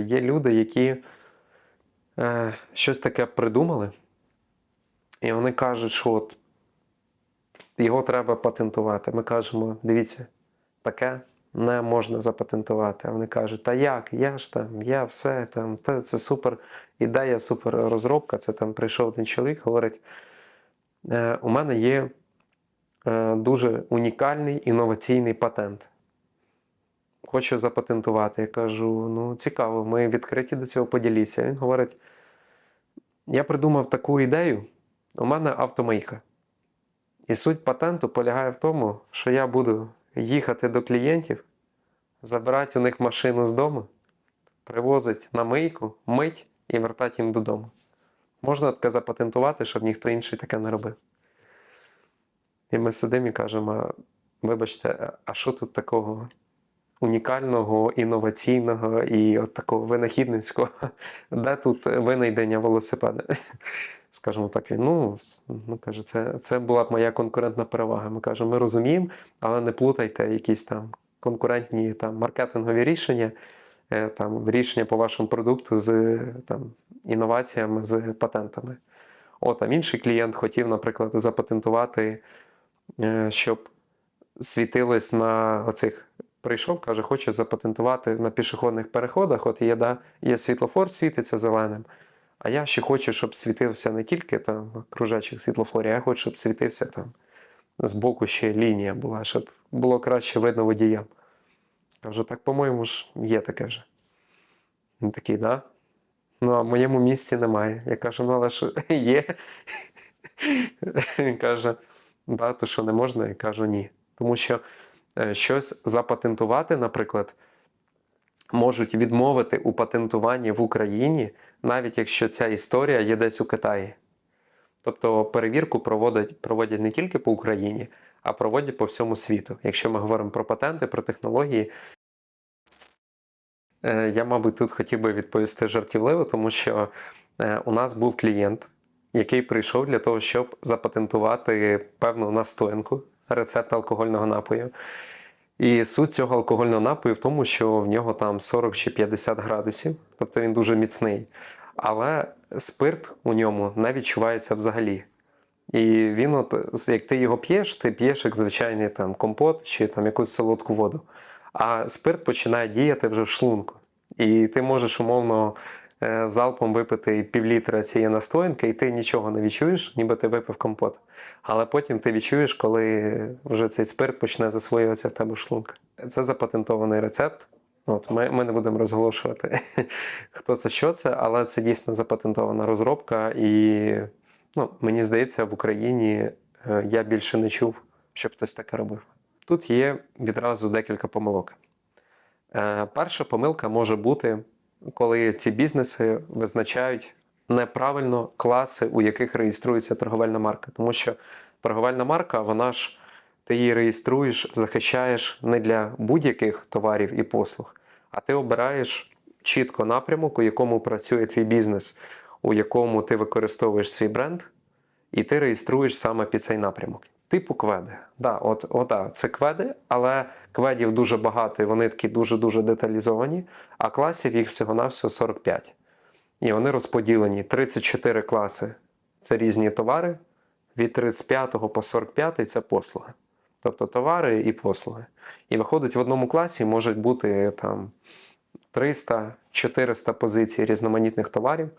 Є люди, які е, щось таке придумали, і вони кажуть, що от його треба патентувати. Ми кажемо, дивіться, таке не можна запатентувати. А вони кажуть, та як? Я ж там, я все там, та це супер ідея, супер розробка. Це там прийшов один чоловік, говорить: е, у мене є е, дуже унікальний інноваційний патент. Хочу запатентувати. Я кажу: ну, цікаво, ми відкриті до цього поділіться. Він говорить: я придумав таку ідею, у мене автомийка. І суть патенту полягає в тому, що я буду їхати до клієнтів, забирати у них машину з дому, привозити на мийку, мить і вертати їм додому. Можна таке запатентувати, щоб ніхто інший таке не робив. І ми сидимо і кажемо: вибачте, а що тут такого унікального, інноваційного і от такого винахідницького? Де тут винайдення велосипеда? Скажімо так, ну, ну каже, це, це була б моя конкурентна перевага. Ми кажемо, ми розуміємо, але не плутайте якісь там конкурентні там, маркетингові рішення, е, там, рішення по вашому продукту з там, інноваціями, з патентами. От, там інший клієнт хотів, наприклад, запатентувати, е, щоб світилось на оцих. Прийшов, каже, хочу запатентувати на пішохідних переходах. От є, да, є світлофор, світиться зеленим. А я ще хочу, щоб світився не тільки там кружачих світлофорів, а я хочу, щоб світився там збоку ще лінія була, щоб було краще видно водіям. Кажу, так, по-моєму ж, є таке вже. Він такий, да? Ну, а в моєму місці немає. Я кажу, ну але ж є. Він каже, да, то що не можна? Я кажу, ні. Тому що щось запатентувати, наприклад, можуть відмовити у патентуванні в Україні, навіть якщо ця історія є десь у Китаї. Тобто перевірку проводять, проводять не тільки по Україні, а проводять по всьому світу. Якщо ми говоримо про патенти, про технології. Е, Я, мабуть, тут хотів би відповісти жартівливо, тому що е, у нас був клієнт, який прийшов для того, щоб запатентувати певну настоянку, рецепт алкогольного напою. І суть цього алкогольного напою в тому, що в нього там 40 чи 50 градусів, тобто він дуже міцний. Але спирт у ньому не відчувається взагалі. І він, от, як ти його п'єш, ти п'єш як звичайний там, компот чи там, якусь солодку воду. А спирт починає діяти вже в шлунку. І ти можеш умовно залпом випити півлітра цієї настоянки, і ти нічого не відчуєш, ніби ти випив компот. Але потім ти відчуєш, коли вже цей спирт почне засвоюватися в тебе в шлунку. Це запатентований рецепт. От, ми, ми не будемо розголошувати, хто це, що це, але це дійсно запатентована розробка. І ну, мені здається, в Україні е, я більше не чув, щоб хтось таке робив. Тут є відразу декілька помилок. Е, Перша помилка може бути, коли ці бізнеси визначають неправильно класи, у яких реєструється торговельна марка. Тому що торговельна марка, вона ж ти її реєструєш, захищаєш не для будь-яких товарів і послуг, а ти обираєш чітко напрямок, у якому працює твій бізнес, у якому ти використовуєш свій бренд, і ти реєструєш саме під цей напрямок. Типу кведи. Да, от, от, да, це кведи, але кведів дуже багато, і вони такі дуже-дуже деталізовані, а класів їх всього-навсього 45. І вони розподілені 34 класи це різні товари, від 35 по 45 це послуги. Тобто товари і послуги. І виходить, в одному класі можуть бути там 300-400 позицій різноманітних товарів,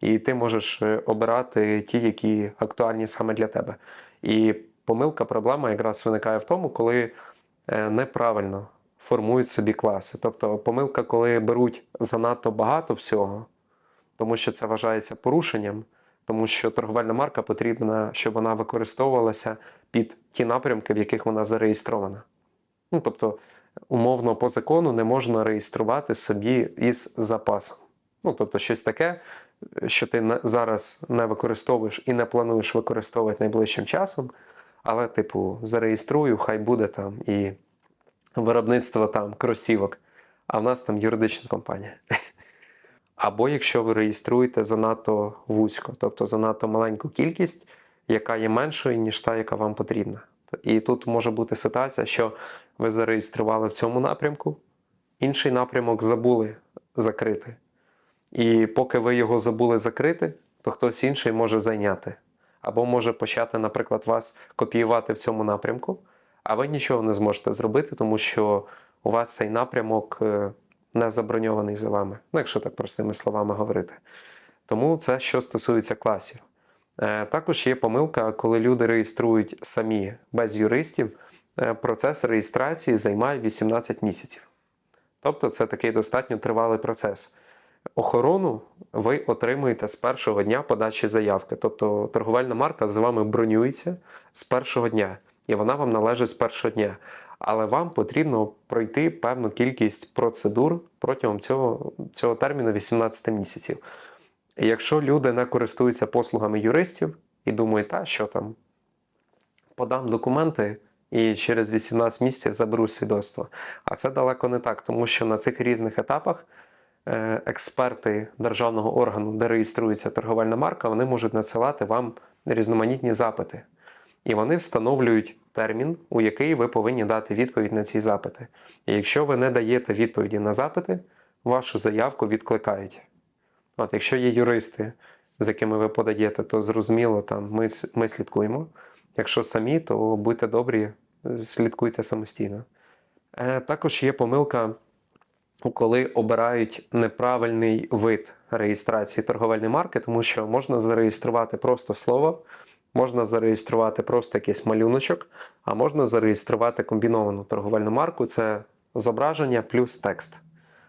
і ти можеш е, обирати ті, які актуальні саме для тебе. І помилка, проблема якраз виникає в тому, коли е, неправильно формують собі класи. Тобто помилка, коли беруть занадто багато всього, тому що це вважається порушенням, тому що торговельна марка потрібна, щоб вона використовувалася під ті напрямки, в яких вона зареєстрована. Ну, тобто, умовно, по закону не можна реєструвати собі із запасом. Ну, тобто, щось таке, що ти зараз не використовуєш і не плануєш використовувати найближчим часом, але, типу, зареєструю, хай буде там і виробництво там кросівок, а в нас там юридична компанія. Або якщо ви реєструєте занадто вузько, тобто занадто маленьку кількість, яка є меншою, ніж та, яка вам потрібна. І тут може бути ситуація, що ви зареєстрували в цьому напрямку, інший напрямок забули закрити. І поки ви його забули закрити, то хтось інший може зайняти. Або може почати, наприклад, вас копіювати в цьому напрямку, а ви нічого не зможете зробити, тому що у вас цей напрямок е, не заброньований за вами. Ну, якщо так простими словами говорити. Тому це що стосується класів. Е, Також є помилка, коли люди реєструють самі без юристів, е, процес реєстрації займає 18 місяців. Тобто це такий достатньо тривалий процес. Охорону ви отримуєте з першого дня подачі заявки. Тобто торговельна марка з вами бронюється з першого дня, і вона вам належить з першого дня. Але вам потрібно пройти певну кількість процедур протягом цього, цього терміну 18 місяців. Якщо люди не користуються послугами юристів і думають, та що там, подам документи і через 18 місяців заберу свідоцтво. А це далеко не так, тому що на цих різних етапах експерти державного органу, де реєструється торговельна марка, вони можуть надсилати вам різноманітні запити. І вони встановлюють термін, у який ви повинні дати відповідь на ці запити. І якщо ви не даєте відповіді на запити, вашу заявку відкликають. От, якщо є юристи, з якими ви подаєте, то зрозуміло, там ми, ми слідкуємо. Якщо самі, то будьте добрі, слідкуйте самостійно. Е, також є помилка, коли обирають неправильний вид реєстрації торговельної марки, тому що можна зареєструвати просто слово, можна зареєструвати просто якийсь малюночок, а можна зареєструвати комбіновану торговельну марку це зображення плюс текст.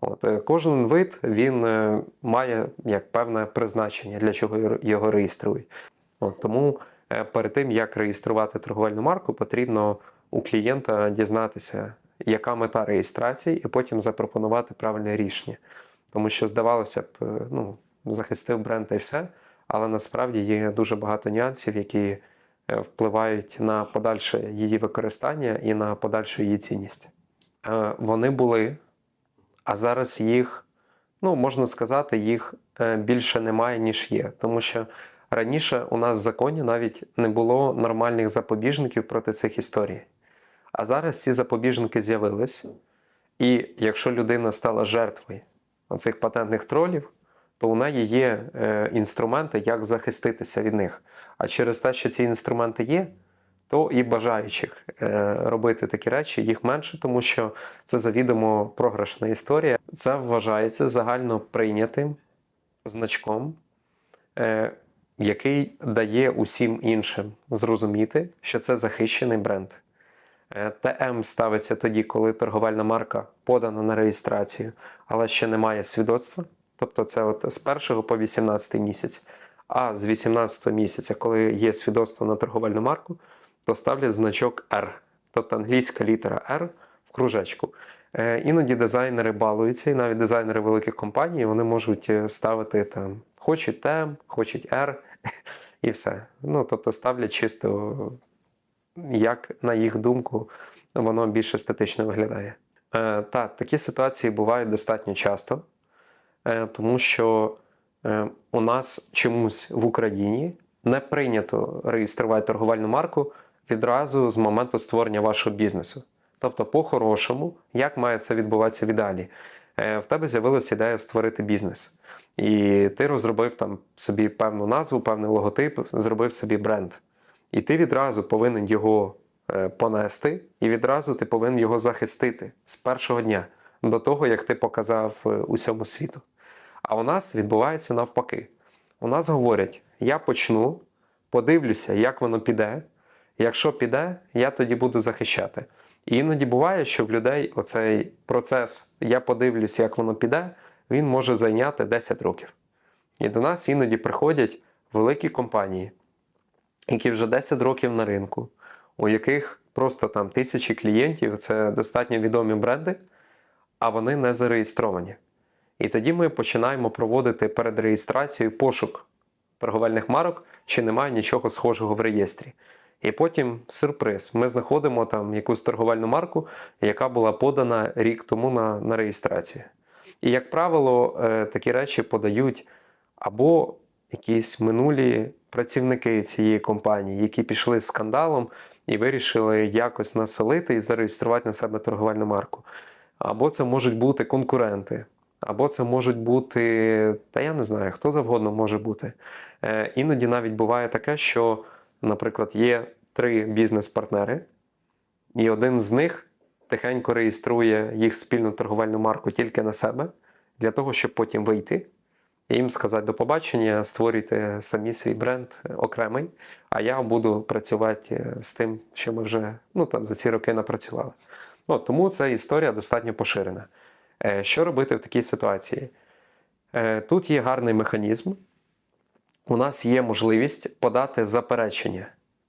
От, е, кожен вид він е, має як певне призначення, для чого його- реєструють. От, тому е, перед тим, як реєструвати торговельну марку, потрібно у клієнта дізнатися, яка мета реєстрації, і потім запропонувати правильне рішення. Тому що, здавалося б, е, ну, захистив бренд й все, але насправді є дуже багато нюансів, які е, впливають на подальше її використання і на подальшу її цінність. Е, Вони були а зараз їх, ну можна сказати, їх більше немає, ніж є. Тому що раніше у нас в законі навіть не було нормальних запобіжників проти цих історій. А зараз ці запобіжники з'явились. І якщо людина стала жертвою цих патентних тролів, то у неї є е, інструменти, як захиститися від них. А через те, що ці інструменти є, то і бажаючих е, робити такі речі їх менше, тому що це завідомо програшна історія. Це вважається загально прийнятим значком, е, який дає усім іншим зрозуміти, що це захищений бренд. Е, ТМ ставиться тоді, коли торговельна марка подана на реєстрацію, але ще немає свідоцтва. Тобто це от з 1 по 18 місяць. А з 18 місяця, коли є свідоцтво на торговельну марку, то ставлять значок R, тобто англійська літера R в кружечку. Е, Іноді дизайнери балуються, і навіть дизайнери великих компаній вони можуть е, ставити там хочуть T, хочуть R, і все. Ну, тобто ставлять чисто, як на їх думку, воно більш естетично виглядає. Е, Так, такі ситуації бувають достатньо часто, е, тому що е, у нас чомусь в Україні не прийнято реєструвати торговельну марку відразу з моменту створення вашого бізнесу. Тобто, по-хорошому, як має це відбуватися в ідеалі? Е, В тебе з'явилася ідея створити бізнес, і ти розробив там собі певну назву, певний логотип, зробив собі бренд. І ти відразу повинен його е, понести, і відразу ти повинен його захистити з першого дня до того, як ти показав е, усьому світу. А у нас відбувається навпаки. У нас говорять: я почну, подивлюся, як воно піде. Якщо піде, я тоді буду захищати. І іноді буває, що в людей оцей процес я подивлюся, як воно піде, він може зайняти 10 років. І до нас іноді приходять великі компанії, які вже 10 років на ринку, у яких просто там тисячі клієнтів, це достатньо відомі бренди, а вони не зареєстровані. І тоді ми починаємо проводити перед реєстрацією пошук торговельних марок, чи немає нічого схожого в реєстрі. І потім сюрприз. Ми знаходимо там якусь торговельну марку, яка була подана рік тому на, на реєстрацію. І, як правило, е, такі речі подають або якісь минулі працівники цієї компанії, які пішли з скандалом і вирішили якось населити і зареєструвати на себе торговельну марку. Або це можуть бути конкуренти, Або це можуть бути, та я не знаю, хто завгодно може бути. Е, Іноді навіть буває таке, що, наприклад, є три бізнес-партнери, і один з них тихенько реєструє їх спільну торговельну марку тільки на себе, для того, щоб потім вийти і їм сказати до побачення, створюйте самі свій бренд окремий, а я буду працювати е, з тим, що ми вже ну, там, за ці роки напрацювали. Ну, тому ця історія достатньо поширена. Е, Що робити в такій ситуації? Е, Тут є гарний механізм. У нас є можливість подати заперечення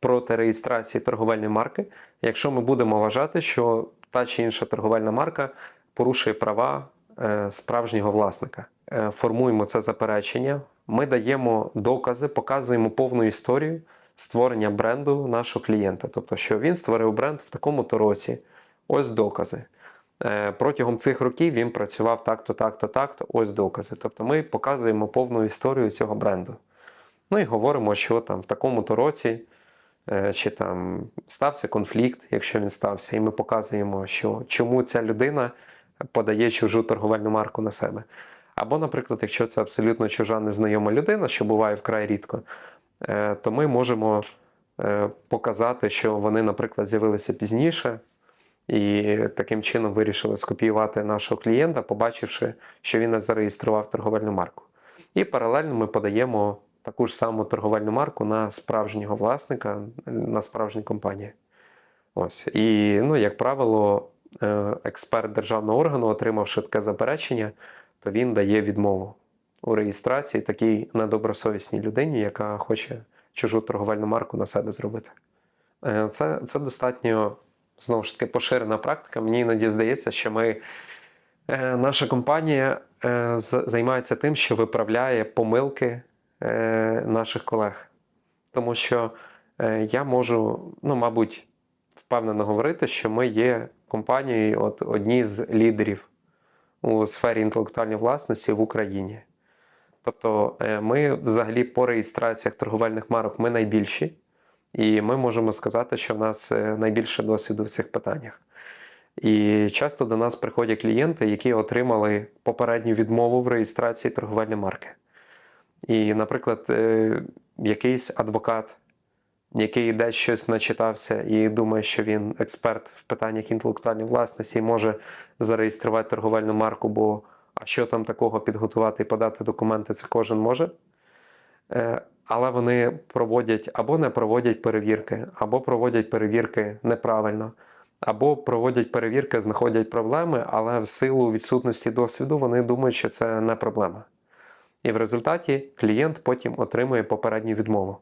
проти реєстрації торговельної марки, якщо ми будемо вважати, що та чи інша торговельна марка порушує права е, справжнього власника. Е, Формуємо це заперечення, ми даємо докази, показуємо повну історію створення бренду нашого клієнта. Тобто, що він створив бренд в такому-то році. Ось докази. Е, Протягом цих років він працював так-то, так-то, так-то, ось докази. Тобто ми показуємо повну історію цього бренду. Ну і говоримо, що там в такому-то році е, чи там стався конфлікт, якщо він стався, і ми показуємо, що чому ця людина подає чужу торговельну марку на себе. Або, наприклад, якщо це абсолютно чужа незнайома людина, що буває вкрай рідко, е, то ми можемо е, показати, що вони, наприклад, з'явилися пізніше, і таким чином вирішили скопіювати нашого клієнта, побачивши, що він не зареєстрував торговельну марку. І паралельно ми подаємо таку ж саму торговельну марку на справжнього власника, на справжню компанію. Ось. І, ну, як правило, е, експерт державного органу, отримавши таке заперечення, то він дає відмову у реєстрації такій недобросовісній людині, яка хоче чужу торговельну марку на себе зробити. Е, Це, це достатньо знову ж таки поширена практика. Мені іноді здається, що ми, е, наша компанія е, займається тим, що виправляє помилки наших колег. Тому що я можу, ну, мабуть, впевнено говорити, що ми є компанією, от одні з лідерів у сфері інтелектуальної власності в Україні. Тобто е, ми взагалі по реєстраціях торговельних марок ми найбільші, і ми можемо сказати, що в нас е, найбільше досвіду в цих питаннях. І часто до нас приходять клієнти, які отримали попередню відмову в реєстрації торговельної марки. І, наприклад, е, якийсь адвокат, який десь щось начитався і думає, що він експерт в питаннях інтелектуальної власності і може зареєструвати торговельну марку, бо а що там такого підготувати і подати документи, це кожен може. Е, Але вони проводять або не проводять перевірки, або проводять перевірки неправильно, або проводять перевірки, знаходять проблеми, але в силу відсутності досвіду вони думають, що це не проблема. І в результаті клієнт потім отримує попередню відмову.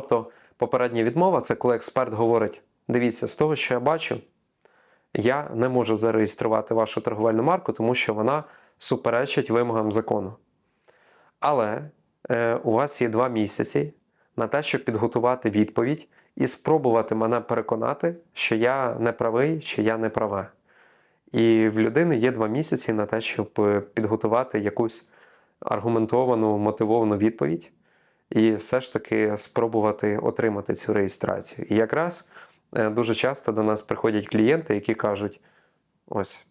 Тобто, попередня відмова це коли експерт говорить: дивіться, з того, що я бачу, я не можу зареєструвати вашу торговельну марку, тому що вона суперечить вимогам закону. Але е, у вас є два місяці на те, щоб підготувати відповідь і спробувати мене переконати, що я не правий чи я не права. І в людини є два місяці на те, щоб е, підготувати якусь аргументовану, мотивовану відповідь, і все ж таки спробувати отримати цю реєстрацію. І якраз е, дуже часто до нас приходять клієнти, які кажуть: ось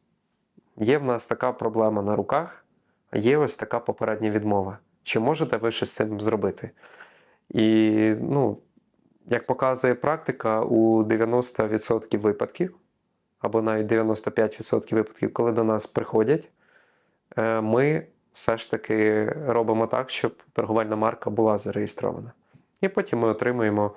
є в нас така проблема на руках, а є ось така попередня відмова. Чи можете ви щось з цим зробити? І ну, як показує практика, у 90% випадків, або навіть 95% випадків, коли до нас приходять, е, ми все ж таки робимо так, щоб торговельна марка була зареєстрована. І потім ми отримуємо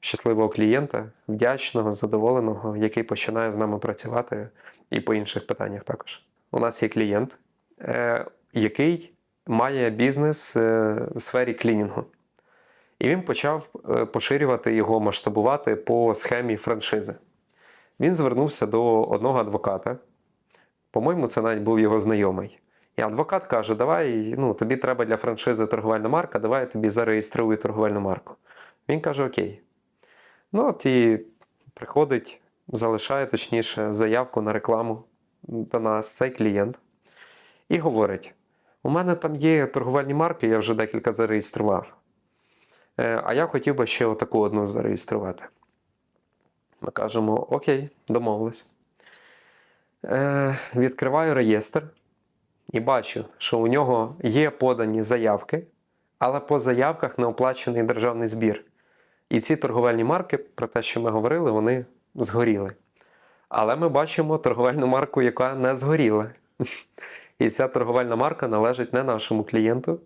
щасливого клієнта, вдячного, задоволеного, який починає з нами працювати і по інших питаннях також. У нас є клієнт, е, який має бізнес е, в сфері клінінгу. І він почав е, поширювати його, масштабувати по схемі франшизи. Він звернувся до одного адвоката. По-моєму, це навіть був його знайомий. І адвокат каже: Давай, ну, тобі треба для франшизи торговельна марка, давай я тобі зареєструю торговельну марку. Він каже: Окей. Ну, от і приходить, залишає точніше заявку на рекламу до нас цей клієнт і говорить: у мене там є торговельні марки, я вже декілька зареєстрував. Е, А я хотів би ще отаку одну зареєструвати. Ми кажемо: Окей, домовились. Е, Відкриваю реєстр. І бачу, що у нього є подані заявки, але по заявках не оплачений державний збір. І ці торговельні марки, про те, що ми говорили, вони згоріли. Але ми бачимо торговельну марку, яка не згоріла. І ця торговельна марка належить не нашому клієнту,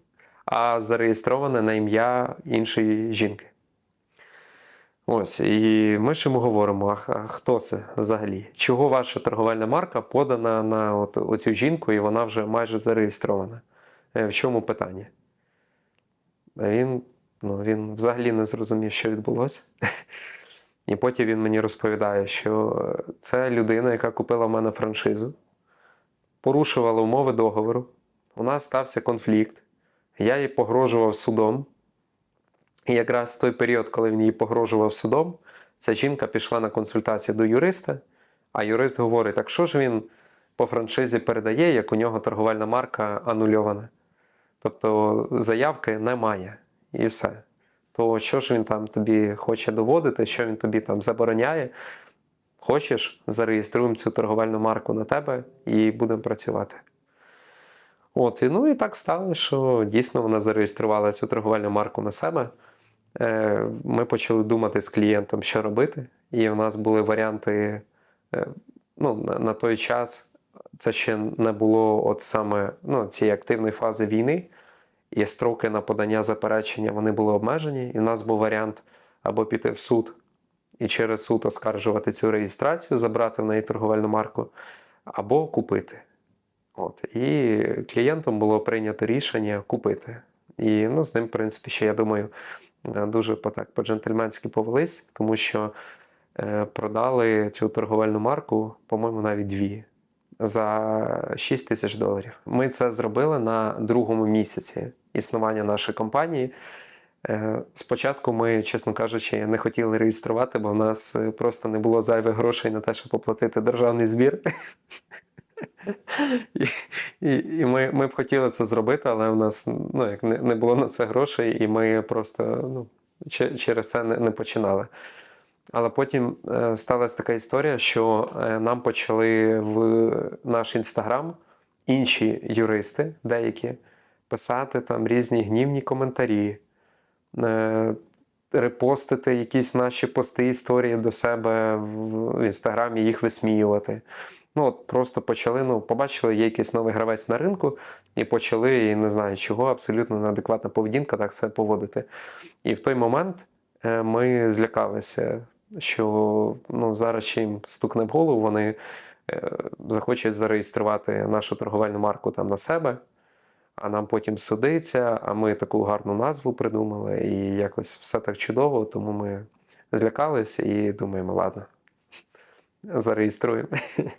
а зареєстрована на ім'я іншої жінки. Ось, і ми ж йому говоримо: а, хто це взагалі? Чого ваша торговельна марка подана на от, оцю жінку, і вона вже майже зареєстрована? Е, В чому питання? Він, ну, він взагалі не зрозумів, що відбулося. І потім він мені розповідає, що е, це людина, яка купила в мене франшизу, порушувала умови договору. У нас стався конфлікт. Я їй погрожував судом. І якраз в той період, коли він їй погрожував судом, ця жінка пішла на консультацію до юриста, а юрист говорить: так що ж він по франшизі передає, як у нього торговельна марка анульована. Тобто заявки немає і все. То що ж він там тобі хоче доводити, що він тобі там забороняє? Хочеш, зареєструємо цю торговельну марку на тебе і будемо працювати. От, і, ну і так стало, що дійсно вона зареєструвала цю торговельну марку на себе. Е, Ми почали думати з клієнтом, що робити. І у нас були варіанти. е, Ну, на, той час це ще не було от саме ну, цієї активної фази війни, і строки на подання заперечення вони були обмежені. І в нас був варіант або піти в суд і через суд оскаржувати цю реєстрацію, забрати в неї торговельну марку, або купити. От. І клієнтом було прийнято рішення купити. І ну, з ним, в принципі, ще я думаю, дуже по- так по-джентльменськи повелись, тому що е, продали цю торговельну марку, по-моєму, навіть дві за 6 тисяч доларів. Ми це зробили на другому місяці існування нашої компанії. Е, Спочатку ми, чесно кажучи, не хотіли реєструвати, бо в нас е, просто не було зайвих грошей на те, щоб оплатити державний збір. І, і, ми, ми б хотіли це зробити, але в нас ну, як не, не було на це грошей, і ми просто ну, через це не, не починали. Але потім е, сталася така історія, що е, нам почали в наш інстаграм інші юристи, деякі, писати там різні гнівні коментарі, е, репостити якісь наші пости історії до себе в інстаграмі, їх висміювати. Ну, от просто почали, ну, побачили, є якийсь новий гравець на ринку, і почали, і не знаю чого, абсолютно неадекватна поведінка так себе поводити. І в той момент е, ми злякалися, що ну, зараз їм стукне в голову, вони е, захочуть зареєструвати нашу торговельну марку там на себе, а нам потім судиться, а ми таку гарну назву придумали, і якось все так чудово, тому ми злякалися і думаємо, ладно, зареєструємо.